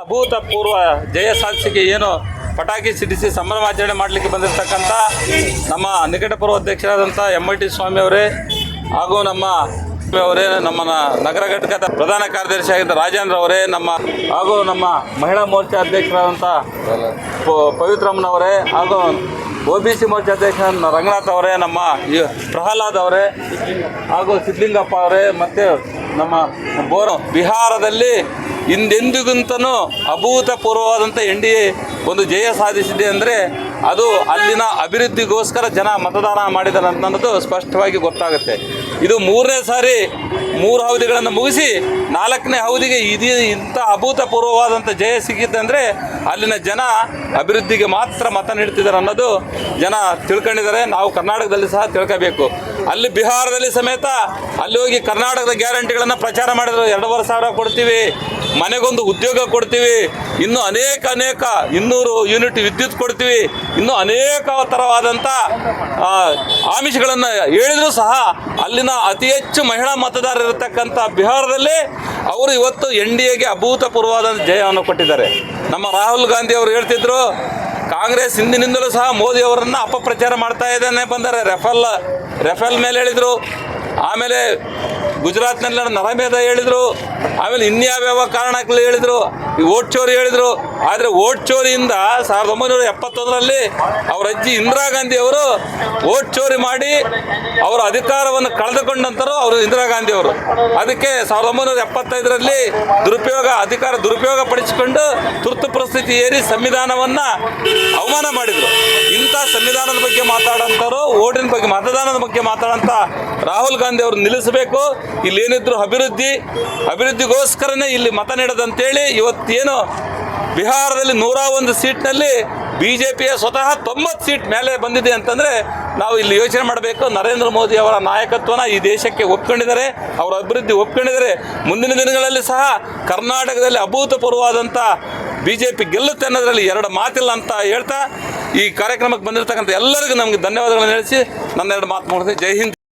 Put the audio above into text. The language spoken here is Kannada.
ಅಭೂತಪೂರ್ವ ಜಯ ಸಾಧಿಸಿಗೆ ಏನು ಪಟಾಕಿ ಸಿಡಿಸಿ ಸಂಭ್ರಮಾಚರಣೆ ಮಾಡಲಿಕ್ಕೆ ಬಂದಿರತಕ್ಕಂಥ ನಮ್ಮ ನಿಕಟಪೂರ್ವ ಅಧ್ಯಕ್ಷರಾದಂಥ ಎಂ ಐ ಟಿ ಸ್ವಾಮಿ ಅವರೇ ಹಾಗೂ ನಮ್ಮ ಅವರೇ, ನಮ್ಮ ನಗರ ಘಟಕದ ಪ್ರಧಾನ ಕಾರ್ಯದರ್ಶಿ ಆಗಿದ್ದ ರಾಜೇಂದ್ರ ಅವರೇ, ನಮ್ಮ ಹಾಗೂ ನಮ್ಮ ಮಹಿಳಾ ಮೋರ್ಚಾ ಅಧ್ಯಕ್ಷರಾದಂಥ ಪವಿತ್ರಮ್ಮನವರೇ ಹಾಗೂ ಒ ಬಿ ಸಿ ಮೋರ್ಚಾ ಅಧ್ಯಕ್ಷ ರಂಗನಾಥ್ ಅವರೇ, ನಮ್ಮ ಪ್ರಹ್ಲಾದ್ ಅವರೇ ಹಾಗೂ ಸಿದ್ಲಿಂಗಪ್ಪ ಅವರೇ ಮತ್ತು ನಮ್ಮ ಬೋರ ಬಿಹಾರದಲ್ಲಿ ಹಿಂದೆಂದಿಗಿಂತನೂ ಅಭೂತಪೂರ್ವವಾದಂಥ ಎನ್ ಡಿ ಎ ಒಂದು ಜಯ ಸಾಧಿಸಿದೆ ಅಂದರೆ ಅದು ಅಲ್ಲಿನ ಅಭಿವೃದ್ಧಿಗೋಸ್ಕರ ಜನ ಮತದಾನ ಮಾಡಿದ್ದಾರೆ ಅನ್ನೋದು ಸ್ಪಷ್ಟವಾಗಿ ಗೊತ್ತಾಗುತ್ತೆ. ಇದು ಮೂರನೇ ಸಾರಿ ಮೂರು ಅವಧಿಗಳನ್ನು ಮುಗಿಸಿ ನಾಲ್ಕನೇ ಅವಧಿಗೆ ಇದು ಇಂಥ ಅಭೂತಪೂರ್ವವಾದಂಥ ಜಯ ಸಿಕ್ಕಿದೆ ಅಂದರೆ ಅಲ್ಲಿನ ಜನ ಅಭಿವೃದ್ಧಿಗೆ ಮಾತ್ರ ಮತ ನೀಡ್ತಿದ್ದಾರೆ ಅನ್ನೋದು ಜನ ತಿಳ್ಕೊಂಡಿದ್ದಾರೆ. ನಾವು ಕರ್ನಾಟಕದಲ್ಲಿ ಸಹ ತಿಳ್ಕೋಬೇಕು. ಅಲ್ಲಿ ಬಿಹಾರದಲ್ಲಿ ಸಮೇತ ಅಲ್ಲಿ ಹೋಗಿ ಕರ್ನಾಟಕದ ಗ್ಯಾರಂಟಿಗಳನ್ನು ಪ್ರಚಾರ ಮಾಡಿದ್ರು ಎರಡೂವರೆ ಸಾವಿರ ಕೊಡ್ತೀವಿ, ಮನೆಗೊಂದು ಉದ್ಯೋಗ ಕೊಡ್ತೀವಿ, ಇನ್ನು ಅನೇಕ ಅನೇಕ ಇನ್ನೂರು ಯೂನಿಟ್ ವಿದ್ಯುತ್ ಕೊಡ್ತೀವಿ, ಇನ್ನೂ ಅನೇಕ ಥರವಾದಂಥ ಆಮಿಷಗಳನ್ನು ಹೇಳಿದರೂ ಸಹ ಅಲ್ಲಿನ ಅತಿ ಹೆಚ್ಚು ಮಹಿಳಾ ಮತದಾರರು ಇರತಕ್ಕಂತ ಬಿಹಾರದಲ್ಲಿ ಅವರು ಇವತ್ತು ಎನ್ ಡಿ ಎಗೆ ಅಭೂತಪೂರ್ವವಾದ ಜಯವನ್ನು ಕೊಟ್ಟಿದ್ದಾರೆ. ನಮ್ಮ ರಾಹುಲ್ ಗಾಂಧಿ ಅವರು ಹೇಳ್ತಿದ್ರು ಕಾಂಗ್ರೆಸ್ ಹಿಂದಿನಿಂದಲೂ ಸಹ ಮೋದಿ ಅವರನ್ನು ಅಪಪ್ರಚಾರ ಮಾಡ್ತಾ ಇದ್ದಾನೆ ಬಂದರೆ. ರೆಫಲ್ ರೆಫೆಲ್ ಮೇಲೆ ಹೇಳಿದರು. ಆಮೇಲೆ ಗುಜರಾತ್ನಲ್ಲಿ ನರಮೇಧ ಹೇಳಿದರು, ಆಮೇಲೆ ಇನ್ಯಾವ್ಯಾವ ಕಾರಣಗಳು ಹೇಳಿದರು, ಈ ಓಟ್ ಚೋರಿ ಹೇಳಿದರು. ಆದರೆ ಓಟ್ ಚೋರಿಯಿಂದ ಸಾವಿರದ ಒಂಬೈನೂರ ಎಪ್ಪತ್ತೊಂದರಲ್ಲಿ ಅವರ ಅಜ್ಜಿ ಇಂದಿರಾ ಗಾಂಧಿ ಅವರು ಓಟ್ ಚೋರಿ ಮಾಡಿ ಅವರ ಅಧಿಕಾರವನ್ನು ಕಳೆದುಕೊಂಡ ನಂತರ ಅವರು ಇಂದಿರಾ ಗಾಂಧಿ ಅವರು. ಅದಕ್ಕೆ ಸಾವಿರದ ಒಂಬೈನೂರ ಎಪ್ಪತ್ತೈದರಲ್ಲಿ ದುರುಪಯೋಗ, ಅಧಿಕಾರ ದುರುಪಯೋಗ ಪಡಿಸಿಕೊಂಡು ತುರ್ತು ಪರಿಸ್ಥಿತಿ ಏರಿ ಸಂವಿಧಾನವನ್ನು ಅವಮಾನ ಮಾಡಿದರು. ಸಂವಿಧಾನದ ಬಗ್ಗೆ ಮಾತಾಡೋಂಥವ್ರು ಓಟಿನ ಬಗ್ಗೆ, ಮತದಾನದ ಬಗ್ಗೆ ಮಾತಾಡಂತ ರಾಹುಲ್ ಗಾಂಧಿ ಅವರು ನಿಲ್ಲಿಸಬೇಕು. ಇಲ್ಲಿ ಏನಿದ್ರು ಅಭಿವೃದ್ಧಿ, ಅಭಿವೃದ್ಧಿಗೋಸ್ಕರನೇ ಇಲ್ಲಿ ಮತ ನೀಡದಂತೇಳಿ ಇವತ್ತೇನು ಬಿಹಾರದಲ್ಲಿ ನೂರ ಒಂದು ಸೀಟ್ನಲ್ಲಿ ಬಿ ಜೆ ಪಿಯ ಸ್ವತಃ ತೊಂಬತ್ತು ಸೀಟ್ ಮೇಲೆ ಬಂದಿದೆ ಅಂತಂದರೆ ನಾವು ಇಲ್ಲಿ ಯೋಚನೆ ಮಾಡಬೇಕು. ನರೇಂದ್ರ ಮೋದಿ ಅವರ ನಾಯಕತ್ವನ ಈ ದೇಶಕ್ಕೆ ಒಪ್ಕೊಂಡಿದ್ದಾರೆ, ಅವರ ಅಭಿವೃದ್ಧಿ ಒಪ್ಕೊಂಡಿದ್ದಾರೆ. ಮುಂದಿನ ದಿನಗಳಲ್ಲಿ ಸಹ ಕರ್ನಾಟಕದಲ್ಲಿ ಅಭೂತಪೂರ್ವವಾದಂಥ ಬಿ ಜೆ ಪಿ ಗೆಲ್ಲುತ್ತೆ ಅನ್ನೋದರಲ್ಲಿ ಎರಡು ಮಾತಿಲ್ಲ ಅಂತ ಹೇಳ್ತಾ ಈ ಕಾರ್ಯಕ್ರಮಕ್ಕೆ ಬಂದಿರತಕ್ಕಂಥ ಎಲ್ಲರಿಗೂ ನಮಗೆ ಧನ್ಯವಾದಗಳನ್ನು ಹೇಳಿಸಿ ನನ್ನ ಎರಡು ಮಾತು ಮಾಡಿದೆ ಜೈ ಹಿಂದ್.